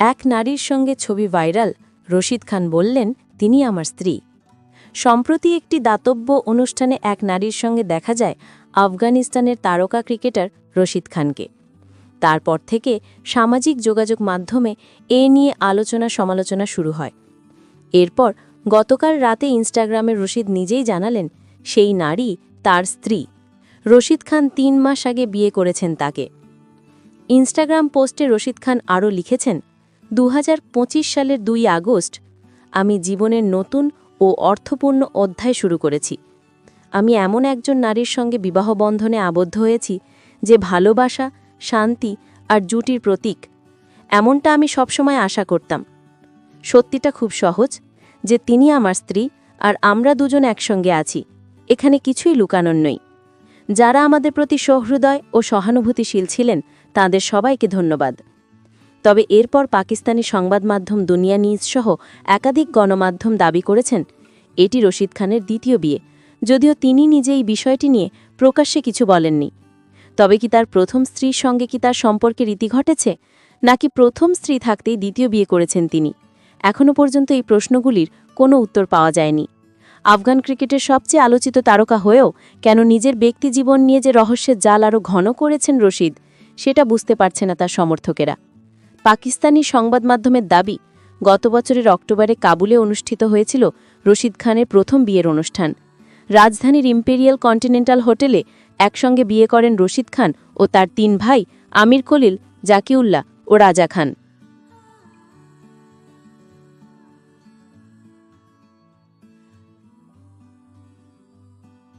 এক নারীর সঙ্গে ছবি ভাইরাল, রশিদ খান বললেন, তিনি আমার স্ত্রী। সম্প্রতি একটি দাতব্য অনুষ্ঠানে এক নারীর সঙ্গে দেখা যায় আফগানিস্তানের তারকা ক্রিকেটার রশিদ খানকে। তারপর থেকে সামাজিক যোগাযোগ মাধ্যমে এ নিয়ে আলোচনা সমালোচনা শুরু হয়। এরপর গতকাল রাতে ইনস্টাগ্রামে রশিদ নিজেই জানালেন, সেই নারী তার স্ত্রী। রশিদ খান তিন মাস আগে বিয়ে করেছেন তাকে। ইনস্টাগ্রাম পোস্টে রশিদ খান আরও লিখেছেন দু হাজার পঁচিশ সালের দুই আগস্ট আমি জীবনের নতুন ও অর্থপূর্ণ অধ্যায় শুরু করেছি। আমি এমন একজন নারীর সঙ্গে বিবাহ বন্ধনে আবদ্ধ হয়েছি যে ভালোবাসা, শান্তি আর জুটির প্রতীক, এমনটা আমি সবসময় আশা করতাম। সত্যিটা খুব সহজ যে তিনি আমার স্ত্রী আর আমরা দুজন একসঙ্গে আছি, এখানে কিছুই লুকানোর নই। যারা আমাদের প্রতি সহৃদয় ও সহানুভূতিশীল ছিলেন, তাদের সবাইকে ধন্যবাদ। তবে এরপর পাকিস্তানি সংবাদ মাধ্যম দুনিয়া নিউজ সহ একাধিক গণমাধ্যম দাবি করেছেন, এটি রশিদ খানের দ্বিতীয় বিয়ে। যদিও তিনি নিজে এই বিষয়টি নিয়ে প্রকাশ্যে কিছু বলেননি। তবে কি তার প্রথম স্ত্রীর সঙ্গে কি তার সম্পর্কে রীতি ঘটেছে, নাকি প্রথম স্ত্রী থাকতেই দ্বিতীয় বিয়ে করেছেন তিনি এখনও পর্যন্ত এই প্রশ্নগুলির কোনো উত্তর পাওয়া যায়নি। আফগান ক্রিকেটের সবচেয়ে আলোচিত তারকা হয়েও কেন নিজের ব্যক্তিজীবন নিয়ে যে রহস্যের জাল আরও ঘন করেছেন রশিদ, সেটা বুঝতে পারছে না তার সমর্থকেরা। পাকিস্তানি সংবাদ মাধ্যমের দাবি, গত বছরের অক্টোবরে কাবুলে অনুষ্ঠিত হয়েছিল রশিদ খানের প্রথম বিয়ের অনুষ্ঠান। রাজধানীর ইম্পেরিয়াল কন্টিনেন্টাল হোটেলে একসঙ্গে বিয়ে করেন রশিদ খান ও তার তিন ভাই আমির কলিল জাকিউল্লাহ ও রাজা খান।